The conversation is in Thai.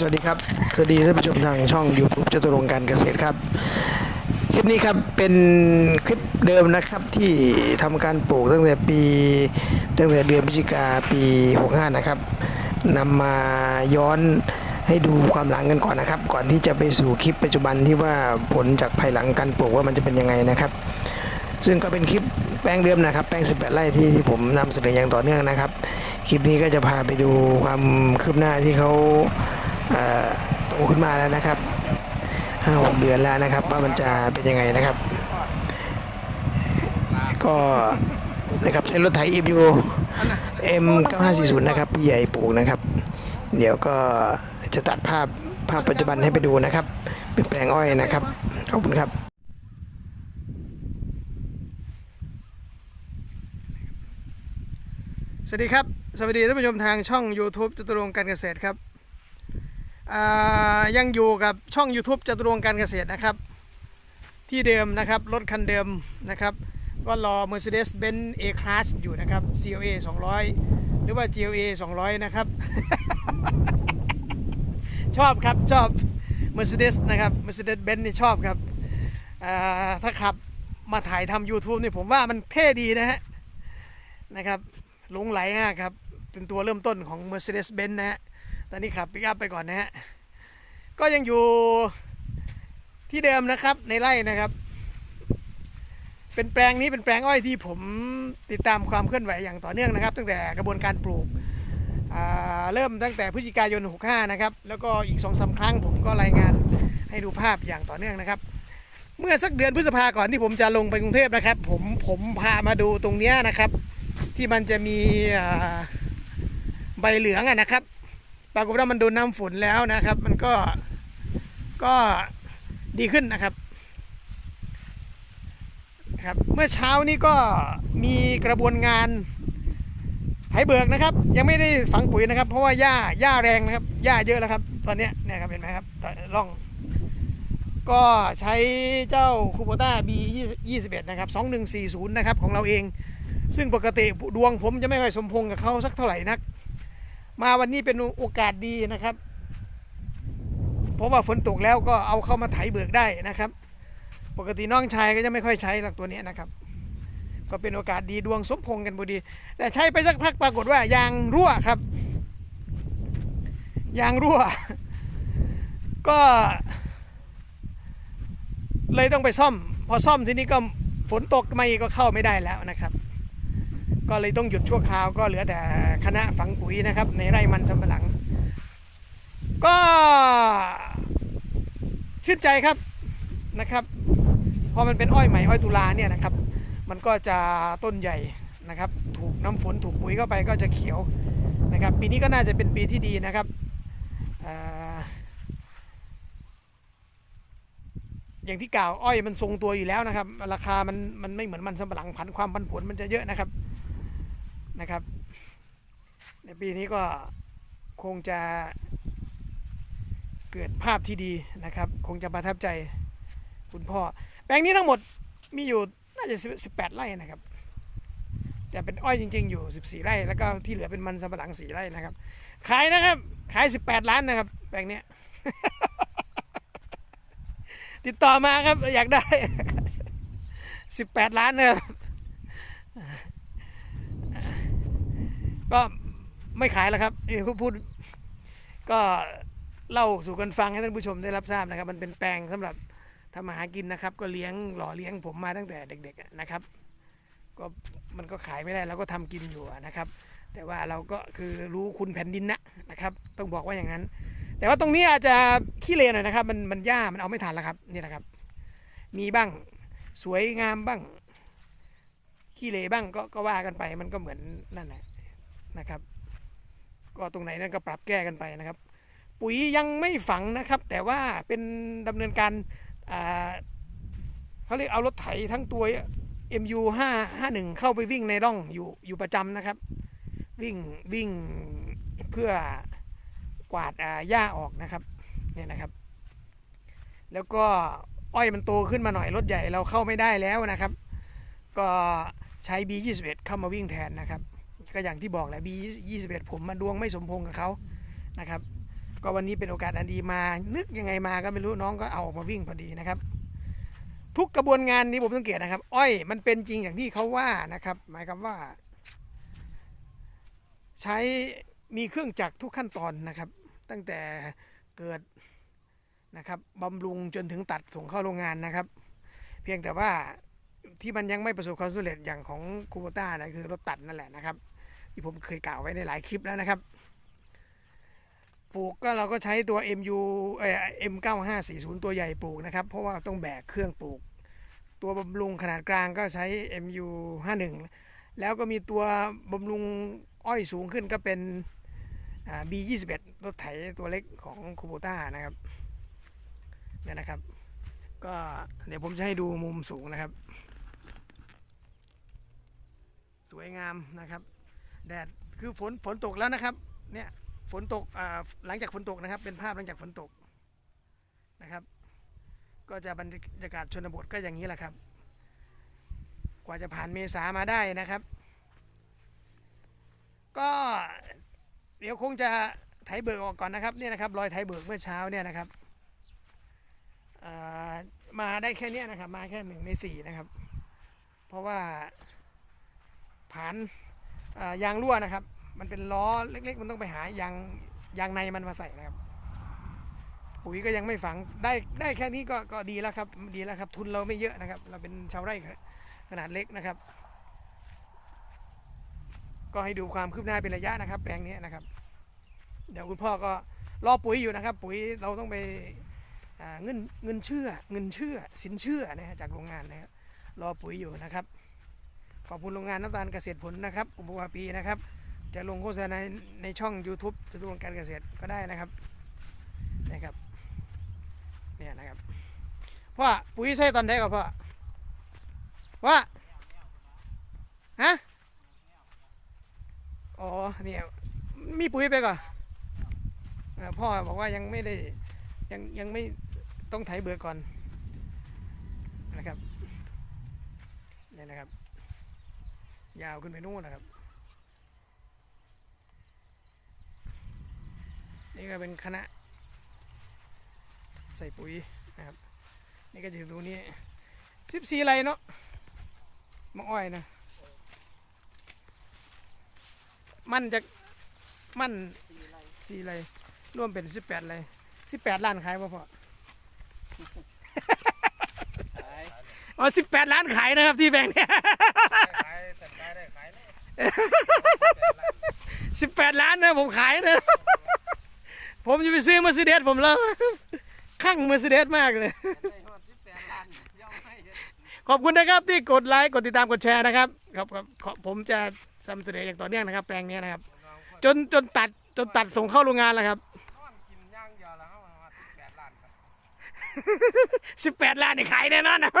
สวัสดีครับ สวัสดีท่านผู้ชมทางช่อง YouTube จตุรงการเกษตรครับ คลิปนี้ครับเป็นคลิปเดิมนะครับที่ทำการปลูกตั้งแต่ปีตั้งแต่เดือนพฤศจิกาปี65นะครับนำมาย้อนให้ดูความหลังกันก่อนนะครับ ก่อนที่จะไปสู่คลิปปัจจุบันที่ว่าผลจากภายหลังการปลูกว่ามันจะเป็นยังไงนะครับ ซึ่งก็เป็นคลิปแปลงเดิมนะครับ แปลง18 ไร่ที่ที่ผมนำเสนออย่างต่อเนื่องนะครับ คลิปนี้ก็จะพาไปดูความคืบหน้าที่เขา โตขึ้นมาแล้วนะครับห้าหกเดือนแล้วนะครับ ว่ามันจะเป็นยังไงนะครับ ก็นะครับใช้รถไถ EMU M 9540นะครับพี่ใหญ่ปลูกนะครับ เดี๋ยวก็จะตัดภาพภาพปัจจุบันให้ไปดูนะครับ เป็นแปลงอ้อยนะครับ ขอบคุณครับสวัสดีครับ สวัสดีท่านผู้ชมทางช่อง YouTube จตุรงการเกษตรครับ ยังอยู่กับช่อง YouTube จตุรงการเกษตรนะครับ ที่เดิมนะครับ รถคันเดิมนะครับ ก็รอ Mercedes-Benz A-Class อยู่นะครับ CLA 200 หรือว่า GLA 200 นะครับ ชอบครับชอบ Mercedes นะครับ Mercedes-Benz นี่ชอบครับ ถ้าขับมาถ่ายทำ YouTube นี่ผมว่ามันเท่ดีนะฮะนะครับหลงไหลมากครับ เป็นตัวเริ่มต้นของ Mercedes-Benz นะฮะ ตอนนี้ขับปิกอัพไปก่อนนะฮะ ก็ยังอยู่ที่เดิมนะครับในไร่นะครับ เป็นแปลงนี้เป็นแปลงอ้อยที่ผมติดตามความเคลื่อนไหวอย่างต่อเนื่องนะครับ ตั้งแต่กระบวนการปลูกเริ่มตั้งแต่พฤศจิกายน 65 นะครับ แล้วก็อีก2องสาครั้งผมก็รายงานให้ดูภาพอย่างต่อเนื่องนะครับ เมื่อสักเดือนพฤษภาก่อนที่ผมจะลงไปกรุงเทพนะครับ ผมผมพามาดูตรงเนี้ยนะครับ ที่มันจะมีใบเหลืองอะนะครับ ปรากฏว่ามันโดนน้ำฝนแล้วนะครับ มันก็ก็ดีขึ้นนะครับครับ เมื่อเช้านี้ก็มีกระบวนงานไถเบิกนะครับ ยังไม่ได้ฝังปุ๋ยนะครับ เพราะว่าหญ้าหญ้าแรงนะครับหญ้าเยอะแล้วครับ ตอนนี้เนี่ยครับเห็นไหมครับร่อง ก็ใช้เจ้าคูโบต้า B 21นะครับ2140 นะครับของเราเอง ซึ่งปกติดวงผมจะไม่ค่อยสมพงกับเขาสักเท่าไหร่นัก มาวันนี้เป็นโอกาสดีนะครับ เพราะว่าฝนตกแล้วก็เอาเข้ามาไถเบิกได้นะครับ ปกติน้องชายก็จะไม่ค่อยใช้หลักตัวนี้นะครับ ก็เป็นโอกาสดีดวงสมพงษ์กันพอดี แต่ใช้ไปสักพักปรากฏว่ายางรั่วครับ ยางรั่ว ก็ เลยต้องไปซ่อม พอซ่อมทีนี้ก็ฝนตกมาอีกก็เข้าไม่ได้แล้วนะครับ ก็เลยต้องหยุดชั่วคราวก็เหลือแต่คณะฝังปุ๋ยนะครับ ในไร่มันสำปะหลัง ก็ชื่นใจครับนะครับ พอมันเป็นอ้อยใหม่อ้อยตุลาเนี่ยนะครับ มันก็จะต้นใหญ่นะครับ ถูกน้ำฝนถูกปุ๋ยเข้าไปก็จะเขียวนะครับ ปีนี้ก็น่าจะเป็นปีที่ดีนะครับอ่าอย่างที่กล่าวอ้อยมันทรงตัวอยู่แล้วนะครับ ราคามันมันไม่เหมือนมันสำปะหลังผันความผันผวนมันจะเยอะนะครับ นะครับ ในปีนี้ก็คงจะเกิดภาพที่ดีนะครับ คงจะประทับใจคุณพ่อ แปลงนี้ทั้งหมดมีอยู่น่าจะ 18 ไร่นะครับ แต่เป็นอ้อยจริง ๆ อยู่ 14 ไร่ แล้วก็ที่เหลือเป็นมันสำปะหลัง4ไร่นะครับ ขายนะครับ ขาย 18 ล้านนะครับ แปลงเนี้ย ติดต่อมาครับอยากได้ 18 ล้านนะครับ ก็ไม่ขายแล้วครับนี่เขาพูด ก็เล่าสู่กันฟังให้ท่านผู้ชมได้รับทราบนะครับ มันเป็นแปลงสำหรับทำมาหากินนะครับ ก็เลี้ยงหล่อเลี้ยงผมมาตั้งแต่เด็กๆนะครับ ก็มันก็ขายไม่ได้เราก็ทำกินอยู่นะครับ แต่ว่าเราก็คือรู้คุณแผ่นดินนะนะครับ ต้องบอกว่าอย่างนั้น แต่ว่าตรงนี้อาจจะขี้เลนหน่อยนะครับ มันมันหญ้ามันเอาไม่ทันแล้วครับนี่นะครับ มีบ้างสวยงามบ้างขี้เลบ้างก็ก็ว่ากันไปมันก็เหมือนนั่นแหละ นะครับ ก็ตรงไหนนั่นก็ปรับแก้กันไปนะครับ ปุ๋ยยังไม่ฝังนะครับ แต่ว่าเป็นดำเนินการเขาเรียกเอารถไถทั้งตัว MU 5 51เข้าไปวิ่งในร่องอยู่อยู่ประจำนะครับ วิ่งวิ่งเพื่อกวาดหญ้าออกนะครับเนี่ยนะครับ แล้วก็อ้อยมันโตขึ้นมาหน่อยรถใหญ่เราเข้าไม่ได้แล้วนะครับ ก็ใช้ B21 เข้ามาวิ่งแทนนะครับ ก็อย่างที่บอกแหละ B21 ผมมาดวงไม่สมพงกับเขานะครับ ก็วันนี้เป็นโอกาสอันดีมา นึกยังไงมาก็ไม่รู้น้องก็เอาออกมาวิ่งพอดีนะครับ ทุกกระบวนงานนี้ผมสังเกตนะครับ อ้อยมันเป็นจริงอย่างที่เขาว่านะครับ หมายความว่า ใช้มีเครื่องจักรทุกขั้นตอนนะครับ ตั้งแต่เกิดนะครับบำรุงจนถึงตัดส่งเข้าโรงงานนะครับ เพียงแต่ว่าที่มันยังไม่ประสบความสำเร็จอย่างของคูโบต้านะคือรถตัดนั่นแหละนะครับ ที่ผมเคยกล่าวไว้ในหลายคลิปแล้วนะครับ ปลูกก็เราก็ใช้ตัว MU เอ่อ M9540 ตัวใหญ่ปลูกนะครับ เพราะว่าต้องแบกเครื่องปลูก ตัวบำรุงขนาดกลางก็ใช้ MU51 แล้วก็มีตัวบำรุงอ้อยสูงขึ้นก็เป็นอ่า B21 รถไถตัวเล็กของคูโบต้านะครับเนี่ยนะครับ ก็เดี๋ยวผมจะให้ดูมุมสูงนะครับ สวยงามนะครับ แดดคือฝนฝนตกแล้วนะครับ เนี่ยฝนตกอ่าหลังจากฝนตกนะครับ เป็นภาพหลังจากฝนตกนะครับ ก็จะบรรยากาศชนบทก็อย่างนี้แหละครับ กว่าจะผ่านเมษามาได้นะครับ ก็เดี๋ยวคงจะไถเบิกออกก่อนนะครับเนี่ยนะครับรอยไถเบิกเมื่อเช้าเนี่ยนะครับมาได้แค่นี้นะครับ มาแค่หนึ่งในสี่นะครับ เพราะว่าผ่าน ยางรั่วนะครับ มันเป็นล้อเล็ก ๆ มันต้องไปหายางยางในมันมาใส่นะครับ ปุ๋ยก็ยังไม่ฝังได้ได้แค่นี้ก็ก็ดีแล้วครับ ดีแล้วครับ ทุนเราไม่เยอะนะครับ เราเป็นชาวไร่ขนาดเล็กนะครับ ก็ให้ดูความคืบหน้าเป็นระยะนะครับ แปลงนี้นะครับ เดี๋ยวคุณพ่อก็รอปุ๋ยอยู่นะครับ ปุ๋ยเราต้องไปเงินเงินเชื่อเงินเชื่อสินเชื่อนะจากโรงงานนะฮะรอปุ๋ยอยู่นะครับ ขอบคุณโรงงานน้ำตาลเกษตรผลนะครับกุมภาวปีนะครับ จะลงโฆษณาในในช่อง YouTube จะดูการเกษตรก็ได้นะครับนะครับเนี่ยนะครับพ่อปุ๋ยใส่ตอนไหนก่อพ่อว่าฮะอ๋อเนี่ยมีปุ๋ยไปก่อนพ่อบอกว่ายังไม่ได้ยังยังไม่ต้องไถเบื่อก่อนนะครับเนี่ยนะครับ ยาวขึ้นไปนู่นนะครับ นี่ก็เป็นคณะ ใส่ปุ๋ยนะครับ นี่ก็อยู่ตรงนี้สิบสี่ไรเนาะมะอ้อยนะ มันจะมันสี่ไรร่วมเป็นสิบแปดไรสิบแปดล้านขายป่ะพ่ออ๋อสิบแปดล้านขายนะครับที่แบงค์เนี่ย ขายแต่ขายได้ขายได้ สิบแปดล้านนะผมขายนะ ผมจะไปซื้อมา r c เดสผมแล้วข้างมา r c เดสมากเลย ขอบคุณนะครับที่กดไลค์กดติดตามกดแชร์นะครับครับครับผมจะนำเสนออย่างต่อเนื่องนะครับ แปลงนี้นะครับ จนจนตัดจนตัดส่งเข้าโรงงานแล้วครับสิบแปดล้านครับสิบแปดล้านนี่ขายแน่นอนนะ